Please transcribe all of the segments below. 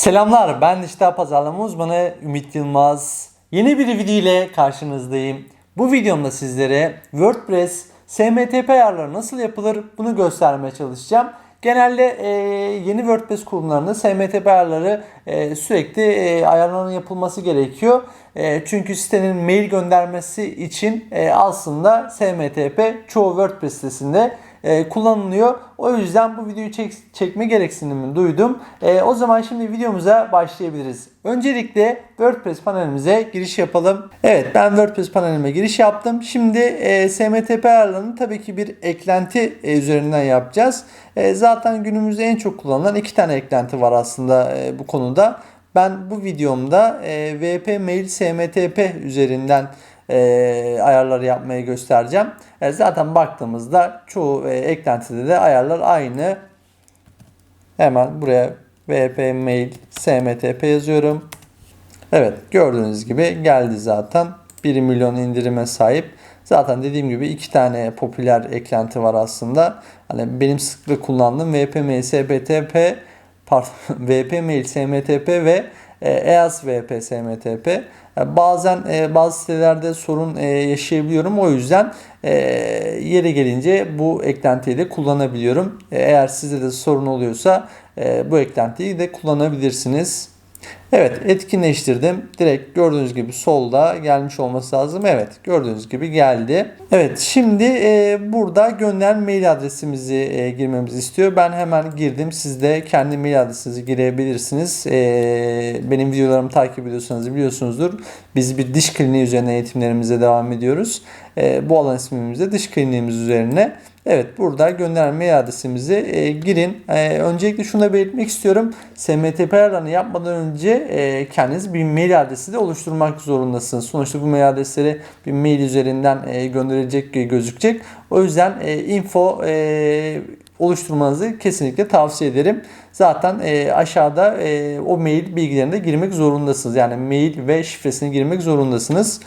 Selamlar ben dijital pazarlama uzmanı Ümit Yılmaz. Yeni bir video ile karşınızdayım. Bu videomda sizlere WordPress SMTP ayarları nasıl yapılır bunu göstermeye çalışacağım. Genelde e, yeni WordPress kurumlarında SMTP ayarları e, sürekli e, ayarların yapılması gerekiyor. E, çünkü sitenin mail göndermesi için e, aslında SMTP çoğu WordPress sitesinde e, kullanılıyor. O yüzden bu videoyu çek, çekme gereksinimi duydum. E, o zaman şimdi videomuza başlayabiliriz. Öncelikle WordPress panelimize giriş yapalım. Evet ben WordPress panelime giriş yaptım. Şimdi e, SMTP ayarlarını tabii ki bir eklenti e, üzerinden yapacağız. E, zaten günümüzde en çok kullanılan iki tane eklenti var aslında e, bu konuda. Ben bu videomda e, VP Mail SMTP üzerinden e, ayarları yapmayı göstereceğim. E, zaten baktığımızda çoğu e, eklentide de ayarlar aynı. Hemen buraya VP Mail SMTP yazıyorum. Evet gördüğünüz gibi geldi zaten. 1 milyon indirime sahip. Zaten dediğim gibi iki tane popüler eklenti var aslında. Hani benim sıklıkla kullandığım VP Mail SMTP pardon, VP Mail SMTP ve e, EAS VP SMTP. E, Bazen e, bazı sitelerde sorun e, yaşayabiliyorum. O yüzden e, yere gelince bu eklentiyi de kullanabiliyorum. E, Eğer sizde de sorun oluyorsa e, bu eklentiyi de kullanabilirsiniz. Evet etkinleştirdim. Direkt gördüğünüz gibi solda gelmiş olması lazım. Evet gördüğünüz gibi geldi. Evet şimdi e, burada gönder mail adresimizi e, girmemizi istiyor. Ben hemen girdim. Siz de kendi mail adresinizi girebilirsiniz. E, benim videolarımı takip ediyorsanız biliyorsunuzdur. Biz bir diş kliniği üzerine eğitimlerimize devam ediyoruz. E, bu alan ismimizde diş kliniğimiz üzerine. Evet burada gönderme mail adresimizi e, girin. E, öncelikle şunu da belirtmek istiyorum. SMTP ayarlarını yapmadan önce e, kendiniz bir mail adresi de oluşturmak zorundasınız. Sonuçta bu mail adresleri bir mail üzerinden e, gönderilecek gözükecek. O yüzden e, info e, oluşturmanızı kesinlikle tavsiye ederim. Zaten e, aşağıda e, o mail bilgilerine girmek zorundasınız. Yani mail ve şifresini girmek zorundasınız.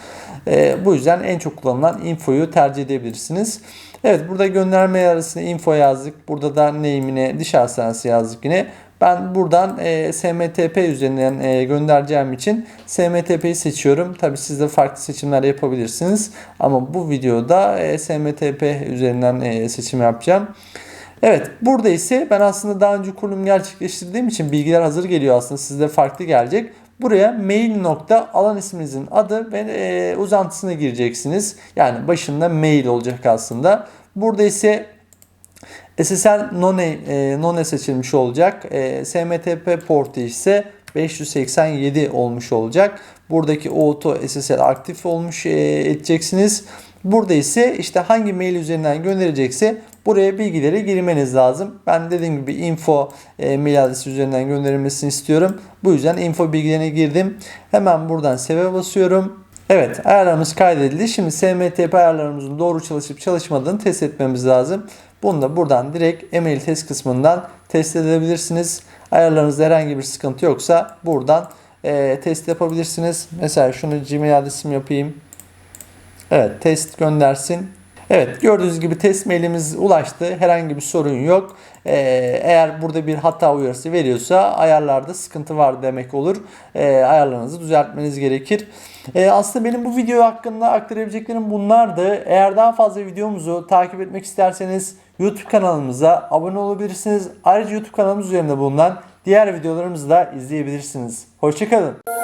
E, bu yüzden en çok kullanılan infoyu tercih edebilirsiniz. Evet burada gönderme arasında info yazdık. Burada da name'ine diş hastanesi yazdık yine. Ben buradan e, SMTP üzerinden e, göndereceğim için SMTP'yi seçiyorum. Tabi siz de farklı seçimler yapabilirsiniz. Ama bu videoda e, SMTP üzerinden e, seçim yapacağım. Evet burada ise ben aslında daha önce kurulum gerçekleştirdiğim için bilgiler hazır geliyor aslında sizde farklı gelecek. Buraya mail nokta alan isminizin adı ve e, uzantısını gireceksiniz. Yani başında mail olacak aslında. Burada ise SSL none, e, none seçilmiş olacak. E, SMTP portu ise 587 olmuş olacak. Buradaki auto SSL aktif olmuş e, edeceksiniz. Burada ise işte hangi mail üzerinden gönderecekse buraya bilgileri girmeniz lazım. Ben dediğim gibi info e, mail adresi üzerinden gönderilmesini istiyorum. Bu yüzden info bilgilerini girdim. Hemen buradan save basıyorum. Evet ayarlarımız kaydedildi. Şimdi SMTP ayarlarımızın doğru çalışıp çalışmadığını test etmemiz lazım. Bunu da buradan direkt email test kısmından test edebilirsiniz. Ayarlarınızda herhangi bir sıkıntı yoksa buradan e, test yapabilirsiniz. Mesela şunu Gmail adresimi yapayım. Evet test göndersin. Evet gördüğünüz gibi test mailimiz ulaştı. Herhangi bir sorun yok. Ee, eğer burada bir hata uyarısı veriyorsa ayarlarda sıkıntı var demek olur. Ee, ayarlarınızı düzeltmeniz gerekir. Ee, aslında benim bu video hakkında aktarabileceklerim bunlardı. Eğer daha fazla videomuzu takip etmek isterseniz YouTube kanalımıza abone olabilirsiniz. Ayrıca YouTube kanalımız üzerinde bulunan diğer videolarımızı da izleyebilirsiniz. Hoşçakalın.